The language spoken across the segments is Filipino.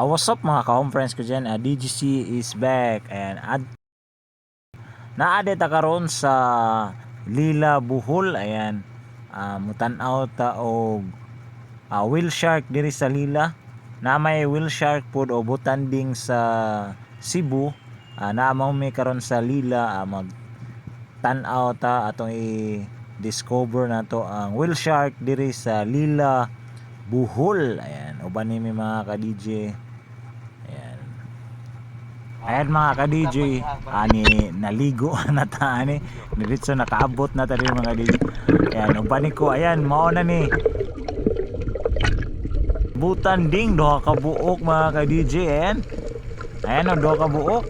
Uh, what's up mga friends ko dyan? Uh, DGC is back. And ad naade ta karon sa Lila Buhol. Ayan. Uh, mutanaw ta og uh, whale shark diri sa Lila. Na may whale shark pod o butanding sa Cebu. Uh, na mao mi karon sa Lila uh, mag tan-aw ta atong i discover na to ang whale shark diri sa Lila Buhol. Ayan. Uban ni mga ka DJ ayan mga ka DJ ani naligo na ta ani diretso nakaabot na ta rin mga DJ ayan uban ni ko ayan mao na ni. Butan ding duha ka buok mga ka DJ ayan. Ayan o duha ka buok.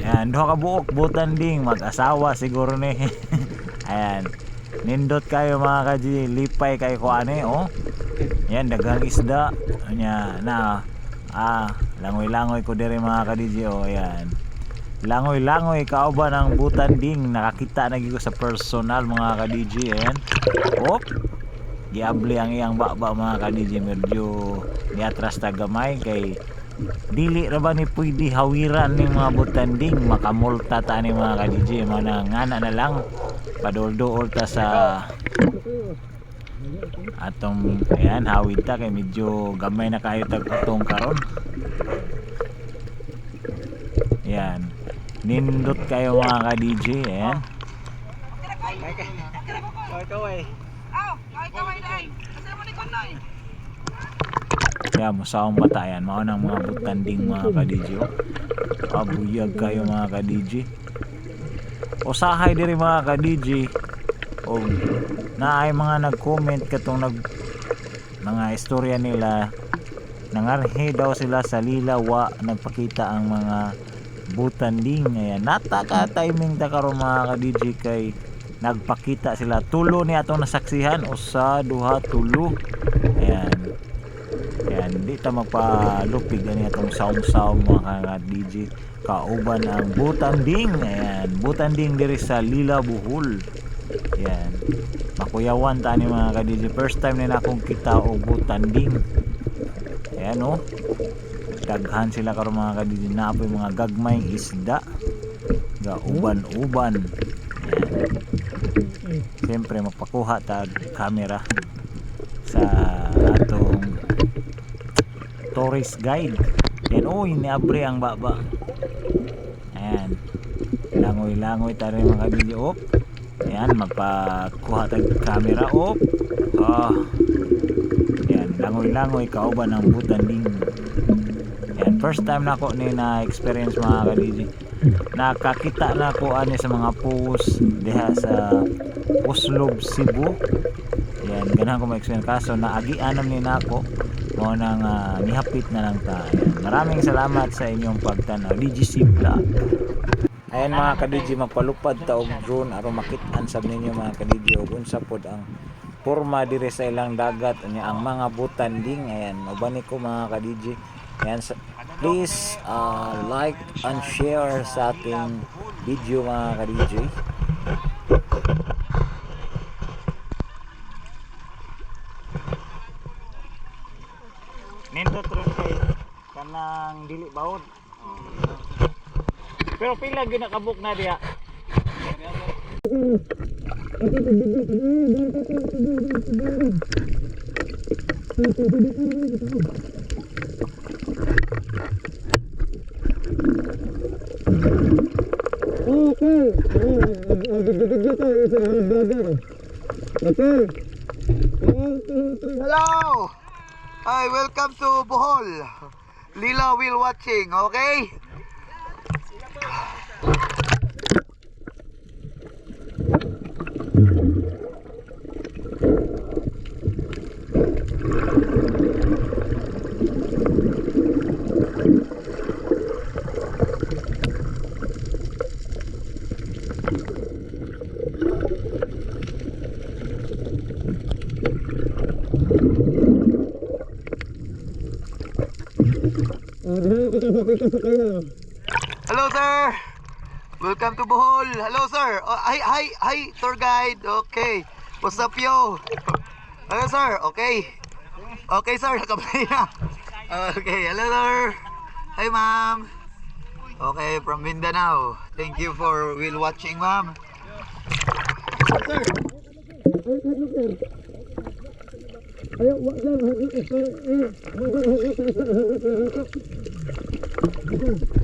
Ayan duha ka buok butan ding mag-asawa siguro ni. Ayan nindot kayo mga ka DJ lipay kayo ko ani oh. Yan daghang isda. Nya na ah langoy-langoy ko diri mga ka-DJ oh yan langoy-langoy kauban ang butan ding nakakita na gyud sa personal mga ka-DJ ayan. Op giabli ang iyang baba mga ka-DJ medyo niatras ta gamay kay dili ra ba ni pwede hawiran ni mga butanding makamulta ta ni mga ka-DJ mana ngana na lang padol-dool ta sa atong ayan hawid ta kay medyo gamay na kayo tag utong karon. Yan nindot kayo mga ka DJ ayan. Kaya musaong bata yan mao nang mga butanding mga ka DJ oh. abuyag kayo mga ka DJ usahay diri mga ka DJ o na ay mga nag-comment katong nag mga istorya nila. Nangarhe daw sila sa lilawa nagpakita ang mga butanding. Ayan nataka timing ta karon mga ka DJ kay nagpakita sila. Tulo ni atong nasaksihan usa duha tulo. Ayan. Ayan di ta magpalupig ani atong sound-sound mga ka DJ kauban ang butanding. Ayan butanding diri sa Lila Buhol. Yan makuyawan ta ni mga ka-DJ first time na akong kita og butanding. Ayan o daghan sila karon mga ka-DJ naapoy mga gagmayng isda ga uban-uban siyempre magpakuha ta camera sa atong tourist guide. Yan o iniabre ang baba. Ayan. Langoy-langoy ta mga ka-DJ op Ayan, magpakuha tag camera op. Oh. Ayan, langoy-langoy kauban ng butanding. Ayan, first time na ako ni na experience mga ka-DJ. Nakakita na ako ani sa mga post diha sa Uslob, Cebu. Ayan, ganahan ko ma-experience kaso naagianan ni nako mo nang uh, nihapit na lang ta. Ayan, maraming salamat sa inyong pagtanaw. DGC Vlog. Ayan mga kadidji magpalupad ta og drone aron makit-an sab ninyo mga kadidji og unsa pod ang porma dire sa ilang dagat. Unya ang mga butanding ayan uban ko mga kadidji ayan sa, please uh, like and share sa ating video mga kadidji Nindot ron kay kanang dili bawod. Pero pila gyud nakabuk na diha. Hello! Hi, welcome to Bohol. Lila will watching, okay? Mm-hmm. Hello, sir. Welcome to Bohol. Hello, sir. Oh, hi, hi, hi, tour guide. Okay. What's up, yo? Hello, sir. Okay. Okay, sir. Nakaplay na. Okay, hello sir. Hi ma'am. Okay, from Mindanao. Thank you for will watching ma'am. Ah,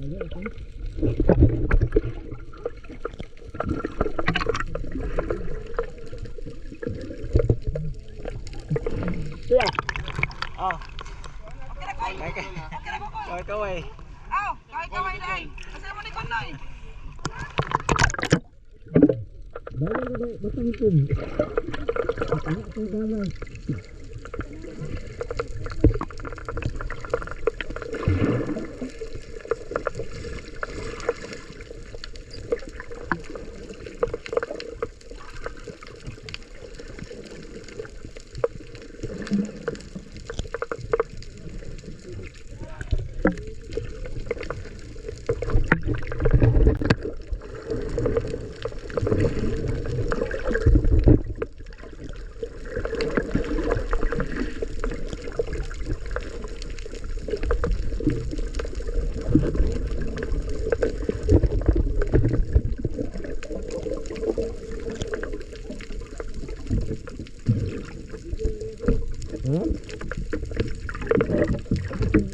Iya. Oh. Rồi câu ơi. Ao, coi câu ơi đây. Xem con đi con này. Đấy, đấy, đấy, bắt tăng cùng. Bắt tăng cùng ra đây.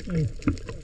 Mm-mm.